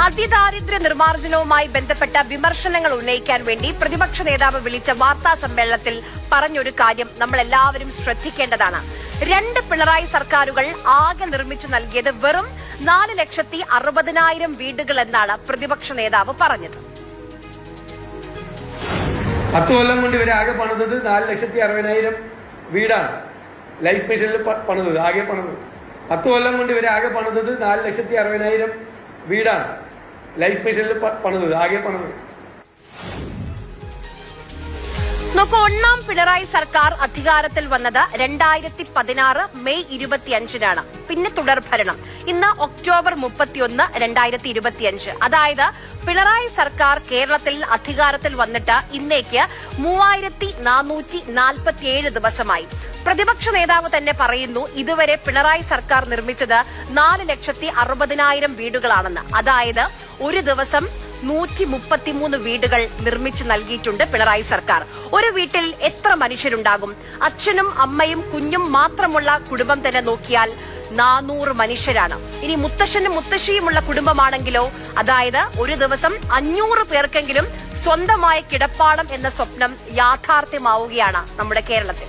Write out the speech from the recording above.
അതിദാരിദ്ര്യ നിർമ്മാർജനവുമായി ബന്ധപ്പെട്ട വിമർശനങ്ങൾ ഉന്നയിക്കാൻ വേണ്ടി പ്രതിപക്ഷ നേതാവ് വിളിച്ച വാർത്താ സമ്മേളനത്തിൽ പറഞ്ഞൊരു കാര്യം നമ്മൾ എല്ലാവരും ശ്രദ്ധിക്കേണ്ടതാണ്. രണ്ട് പിണറായി സർക്കാരുകൾ ആകെ നിർമ്മിച്ചു നൽകിയത് വെറും നാല് ലക്ഷത്തി അറുപതിനായിരം വീടുകൾ എന്നാണ് പ്രതിപക്ഷ നേതാവ് പറഞ്ഞത്. പത്ത് കൊല്ലം കൊണ്ട് ഇവരെ ആകെ പണിതത് നാല് ലക്ഷത്തി അറുപതിനായിരം വീടാണ്. ലൈഫ് മിഷനിൽ പണിതത് ആകെ പണിതത്. പത്ത് കൊല്ലം കൊണ്ട് ഇവരെ ആകെ പണിതത് നാല് ലക്ഷത്തി അറുപതിനായിരം വീടാണ്. ലൈഫ് മിഷനിൽ പണിത് ആകെ പണിതത്. നോക്കൂ ഒന്നാം പിണറായി സർക്കാർ അധികാരത്തിൽ വന്നത് രണ്ടായിരത്തി പതിനാറ് മെയ് ഇരുപത്തിയഞ്ചിനാണ്. പിന്നെ തുടർ തുടർഭരണം ഇന്ന് ഒക്ടോബർ മുപ്പത്തിയൊന്ന് രണ്ടായിരത്തി ഇരുപത്തിയഞ്ച് അതായത് പിണറായി സർക്കാർ കേരളത്തിൽ അധികാരത്തിൽ വന്നിട്ട് ഇന്നേക്ക് മൂവായിരത്തി നാനൂറ്റി നാൽപ്പത്തിയേഴ് ദിവസമായി. പ്രതിപക്ഷ നേതാവ് തന്നെ പറയുന്നു ഇതുവരെ പിണറായി സർക്കാർ നിർമ്മിച്ചത് നാല് ലക്ഷത്തി അറുപതിനായിരം വീടുകളാണെന്ന്. അതായത് ഒരു ദിവസം നൂറ്റി മുപ്പത്തിമൂന്ന് വീടുകൾ നിർമ്മിച്ചു നൽകിയിട്ടുണ്ട് പിണറായി സർക്കാർ. ഒരു വീട്ടിൽ എത്ര മനുഷ്യരുണ്ടാകും? അച്ഛനും അമ്മയും കുഞ്ഞും മാത്രമുള്ള കുടുംബം തന്നെ നോക്കിയാൽ നാനൂറ് മനുഷ്യരാണ്. ഇനി മുത്തശ്ശനും മുത്തശ്ശിയുമുള്ള കുടുംബമാണെങ്കിലോ അതായത് ഒരു ദിവസം അഞ്ഞൂറ് പേർക്കെങ്കിലും സ്വന്തമായ കിടപ്പാടം എന്ന സ്വപ്നം യാഥാർത്ഥ്യമാവുകയാണ് നമ്മുടെ കേരളത്തിൽ.